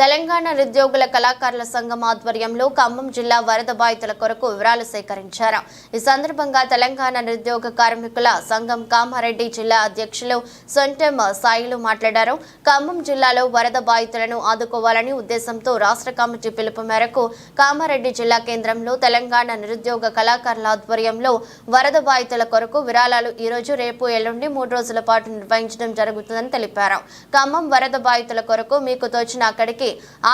తెలంగాణ నిరుద్యోగుల కళాకారుల సంఘం ఆధ్వర్యంలో ఖమ్మం జిల్లా వరద బాధితుల కొరకు వివరాలు సేకరించారు. ఈ సందర్భంగా తెలంగాణ నిరుద్యోగ కార్మికుల సంఘం కామారెడ్డి జిల్లా అధ్యక్షులు సొంటెం సాయిలు మాట్లాడారు. ఖమ్మం జిల్లాలో వరద బాధితులను ఆదుకోవాలని ఉద్దేశంతో రాష్ట్ర కమిటీ పిలుపు మేరకు కామారెడ్డి జిల్లా కేంద్రంలో తెలంగాణ నిరుద్యోగ కళాకారుల ఆధ్వర్యంలో వరద బాధితుల కొరకు విరాళాలు ఈ రోజు రేపు ఎల్లుండి మూడు రోజుల పాటు నిర్వహించడం జరుగుతుందని తెలిపారు. ఖమ్మం వరద బాధితుల కొరకు మీకు తోచిన అక్కడికి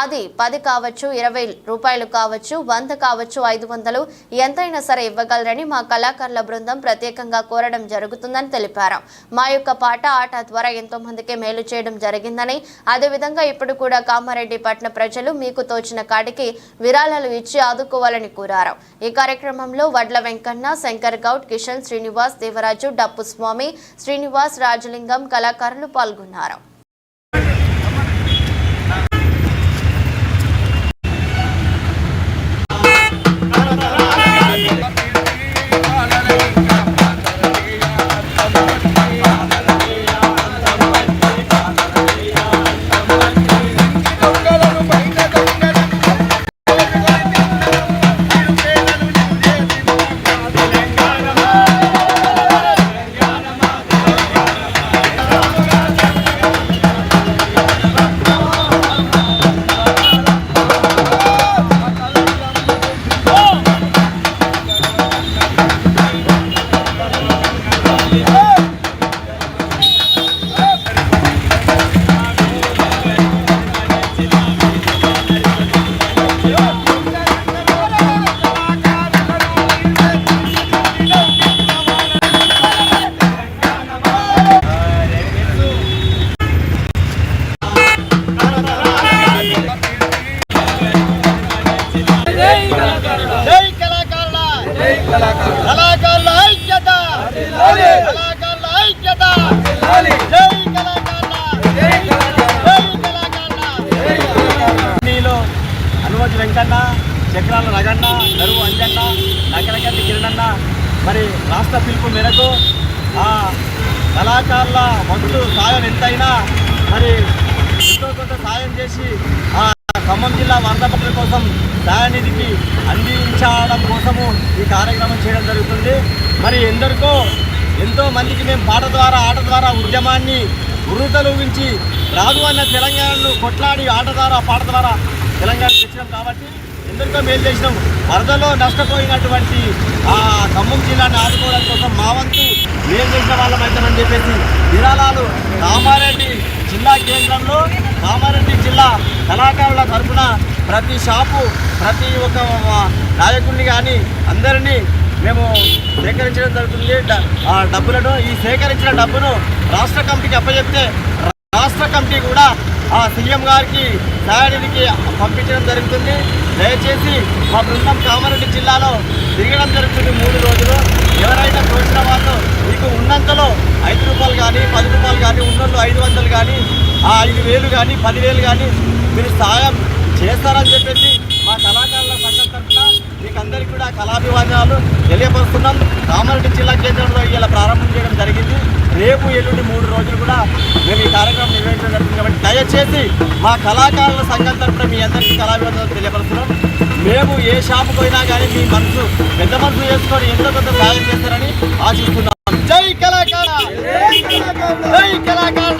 అది పది కావచ్చు ఇరవై రూపాయలు కావచ్చు వంద కావచ్చు ఐదు వందలు ఎంతైనా సరే ఇవ్వగలరని మా కళాకారుల బృందం ప్రత్యేకంగా కోరడం జరుగుతుందని తెలిపారు. మా యొక్క పాట ఆట ద్వారా ఎంతో మందికి మేలు చేయడం జరిగిందని అదేవిధంగా ఇప్పుడు కూడా కామారెడ్డి పట్టణ ప్రజలు మీకు తోచిన కాడికి విరాళాలు ఇచ్చి ఆదుకోవాలని కోరారు. ఈ కార్యక్రమంలో వడ్ల వెంకన్న శంకర్ గౌడ్ కిషన్ శ్రీనివాస్ దేవరాజు డప్పు స్వామి శ్రీనివాస్ రాజలింగం కళాకారులు పాల్గొన్నారు. మరి రాష్ట్ర పిలుపు మేరకు ఆ కళాకారుల వంతు సాయం ఎంతైనా మరి ఎంతో కొంత సాయం చేసి ఆ ఖమ్మం జిల్లా వరద పనుల కోసం దయానిధికి అందించడం కోసము ఈ కార్యక్రమం చేయడం జరుగుతుంది. మరి ఎందరికో ఎంతో మందికి మేము పాట ద్వారా ఆట ద్వారా ఉద్యమాన్ని ఉరుతలూగించి రాదు అన్న తెలంగాణను కొట్లాడి ఆట ద్వారా పాట ద్వారా తెలంగాణ తెచ్చినాం కాబట్టి ఎందరికో మేలు చేసినాం. వరదలో నష్టపోయినటువంటి ఆ ఖమ్మం జిల్లాని ఆదుకోవడం కోసం మా వంతు మేలు చేసిన వాళ్ళమైతామని చెప్పేసి విరాళాలు కామారెడ్డి జిల్లా కేంద్రంలో కామారెడ్డి జిల్లా కళాకారుల తరఫున ప్రతి షాపు ప్రతి ఒక్క నాయకుడిని కానీ అందరినీ మేము సేకరించడం జరుగుతుంది. ఆ డబ్బులను ఈ సేకరించిన డబ్బును రాష్ట్ర కమిటీకి అప్పచెప్తే రాష్ట్ర కమిటీ కూడా ఆ సీఎం గారికి దయానిధికి పంపించడం జరుగుతుంది. దయచేసి మా బృందం కామారెడ్డి జిల్లాలో తిరగడం జరుగుతుంది మూడు రోజులు. ఎవరైనా తోచిన వాళ్ళు మీకు ఉన్నంతలో ఐదు రూపాయలు కానీ పది రూపాయలు కానీ ఉన్నోళ్ళు ఐదు వందలు కానీ ఆ ఐదు వేలు కానీ పదివేలు కానీ మీరు సాయం చేస్తారని చెప్పేసి మా కళాకారుల సంఘం తరఫున మీకు అందరికీ కూడా కళాభివాదనాలు తెలియపరుస్తున్నాం. కామారెడ్డి జిల్లా కేంద్రంలో ఇలా ప్రారంభం చేయడం జరిగింది. రేపు ఎల్లుండి మూడు రోజులు కూడా మేము ఈ కార్యక్రమం నిర్వహించడం జరుగుతుంది కాబట్టి దయచేసి మా కళాకారుల సంఘం తరఫున మీ అందరికీ కళాభివందనలు తెలియపరుస్తున్నాం. మేము ఏ షాపు పోయినా కానీ మీ మనసు పెద్ద మనసు చేసుకొని ఎంతో కొంత సాయం చేస్తారని ఆశిస్తున్నాం. జై కళాకార జై కళాకార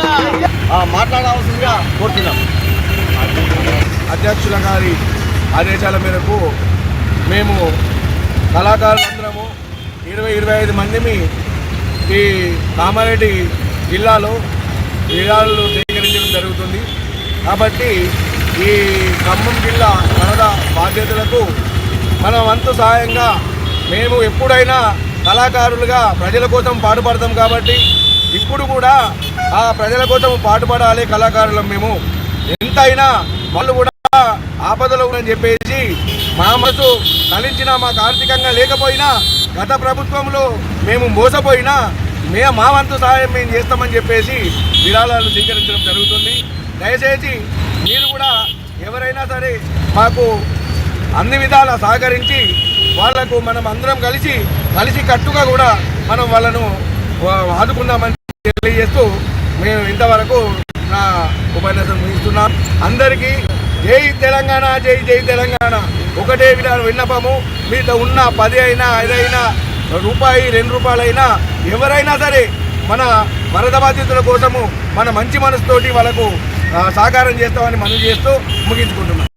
మాట్లాడవలసిందిగా కోరుతున్నాం. అధ్యక్షుల గారి ఆదేశాల మేరకు మేము కళాకారులందరము ఇరవై ఇరవై ఐదు మందిని ఈ కామారెడ్డి జిల్లాలో విరాళాలు సేకరించడం జరుగుతుంది. కాబట్టి ఈ ఖమ్మం జిల్లా వరద బాధ్యతలకు మన వంతు సహాయంగా మేము ఎప్పుడైనా కళాకారులుగా ప్రజల కోసం పాటుపడతాం కాబట్టి ఇప్పుడు కూడా ఆ ప్రజల కోసం పాటుపడాలి కళాకారులం మేము. ఎంతైనా వాళ్ళు కూడా ఆపదలో ఉందని చెప్పేసి మా మనసు కలించిన మాకు ఆర్థికంగా లేకపోయినా గత ప్రభుత్వంలో మేము మోసపోయినా మేము మా వంతు సహాయం మేము చేస్తామని చెప్పేసి విరాళాలు స్వీకరించడం జరుగుతుంది. దయచేసి మీరు కూడా ఎవరైనా సరే మాకు అన్ని విధాల సహకరించి వాళ్ళకు మనం అందరం కలిసి కలిసి కట్టుగా కూడా మనం వాళ్ళను ఆదుకుందామని తెలియజేస్తూ మేము ఇంతవరకు నా ఉపన్యాసం ముగిస్తున్నాం. అందరికీ జై తెలంగాణ జై జై తెలంగాణ. ఒకటే విన్నపము. మీతో ఉన్న పది అయినా ఐదైనా రూపాయి రెండు రూపాయలైనా ఎవరైనా సరే మన వరద బాధితుల కోసము మన మంచి మనసుతోటి వాళ్ళకు సహకారం చేస్తామని మనం చేస్తూ ముగించుకుంటున్నాం.